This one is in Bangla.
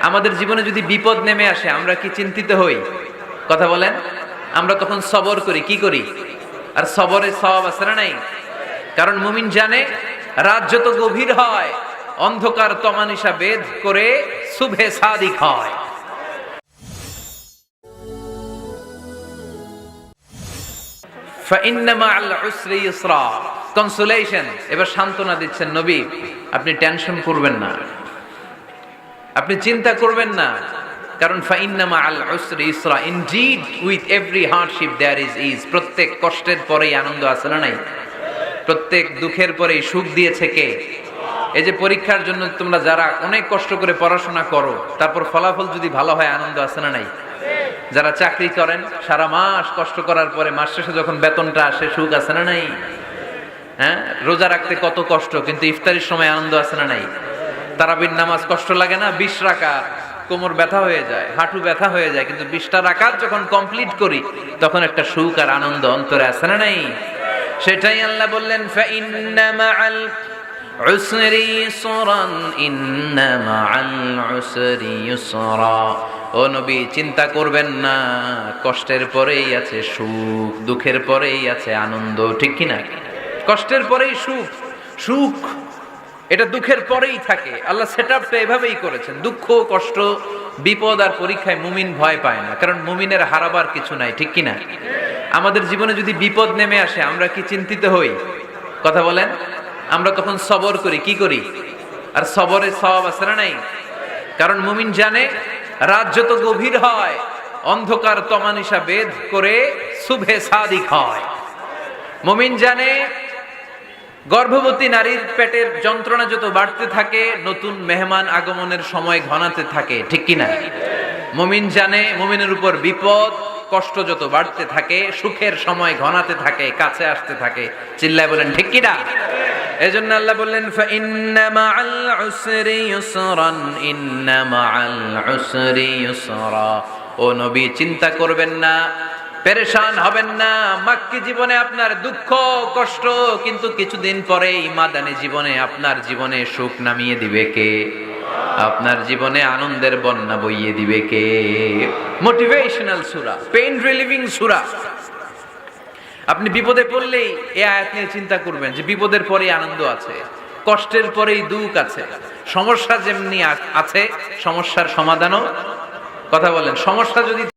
আমাদের জীবনে যদি বিপদ নেমে আসে, আমরা কি চিন্তিত হই? কথা বলেন। আমরা তখন সবর করি, কি করি? আর সবরে সব আছে না নাই? কারণ মুমিন জানে, রাত যত গভীর হয়, অন্ধকার তমানিসা বেদ করে শুভে সাদিক হয়। আপনি চিন্তা করবেন না। কারণ ইসরা। Indeed with every there is is প্রত্যেক কষ্টের পরেই আনন্দ আছে না নাই? প্রত্যেক দুঃখের পরেই সুখ এই যে পরীক্ষার জন্য তোমরা যারা অনেক কষ্ট করে পড়াশোনা করো, তারপর ফলাফল যদি ভালো হয়, আনন্দ আছে না নাই? যারা চাকরি করেন, সারা মাস কষ্ট করার পরে মাস শেষে যখন বেতনটা আসে, সুখ আছে না নাই? হ্যাঁ? রোজা রাখতে কত কষ্ট, কিন্তু ইফতারির সময় আনন্দ আছে না নাই? তারাবির নামাজ কষ্ট লাগে না? বিশ রাখা কোমর ব্যথা হয়ে যায়, হাঁটু ব্যথা হয়ে যায়, কিন্তু বিশটা রাকাত যখন কমপ্লিট করি, তখন একটা সুখ আর আনন্দ অন্তরে আসে না নাই? সেটাই আল্লাহ বললেন উসরি ইসরান, ইন্না মাআল উসরি ইসরা। ও নবী, চিন্তা করবেন না, কষ্টের পরেই আছে সুখ, দুঃখের পরেই আছে আনন্দ, ঠিক কি না কষ্টের পরেই সুখ সুখ এটা দুঃখের পরেই থাকে। আল্লাহ সেট আপটা এভাবেই করেছেন। দুঃখ, কষ্ট, বিপদ আর পরীক্ষায় মুমিন ভয় পায় না। কারণ মুমিনের হারাবার কিছু নাই, ঠিক কিনা? আমাদের জীবনে যদি বিপদ নেমে আসে, আমরা কি চিন্তিত হই? কথা বলেন? আমরা তখন সবর করি, কি করি? আর সবরে সব আছে না নাই? কারণ মুমিন জানে, রাত যত গভীর হয়, অন্ধকার তমানিসা বেদ করে শুভে সাদিক হয়। মুমিন জানে গর্ভবতী নারীর পেটের যন্ত্রণা যত বাড়তে থাকে, নতুন মেহমান আগমনের সময় ঘনাতে থাকে, ঠিক কিনা? মুমিন জানে, মুমিনের উপর বিপদ, কষ্ট যত বাড়তে থাকে, সুখের সময় ঘনাতে থাকে, কাছে আসতে থাকে। চিল্লায় বলেন, ঠিক কিনা? এজন্য আল্লাহ বললেন ইন্না মাআল উসরি ইউসরান, ইন্না মাআল উসরি ইউসরা। ও নবী, চিন্তা করবেন না পেরেশান হবেন না। মাক্কি জীবনে আপনার দুঃখ, কষ্ট, কিন্তু কিছুদিন পরেই মাদানী জীবনে আপনার জীবনে সুখ নামিয়ে দিবে কে? আপনার জীবনে আনন্দের বন্যা বইয়ে দিবে কে? মোটিভেশনাল সুরা পেইন রিলিভিং সুরা। আপনি বিপদে পড়লেই এ আয়াত নিয়ে চিন্তা করবেন যে বিপদের পরেই আনন্দ আছে, কষ্টের পরেই দুঃখ আছে। সমস্যা যেমনি আছে, সমস্যার সমাধানও কথা বলেন, সমস্যা যদি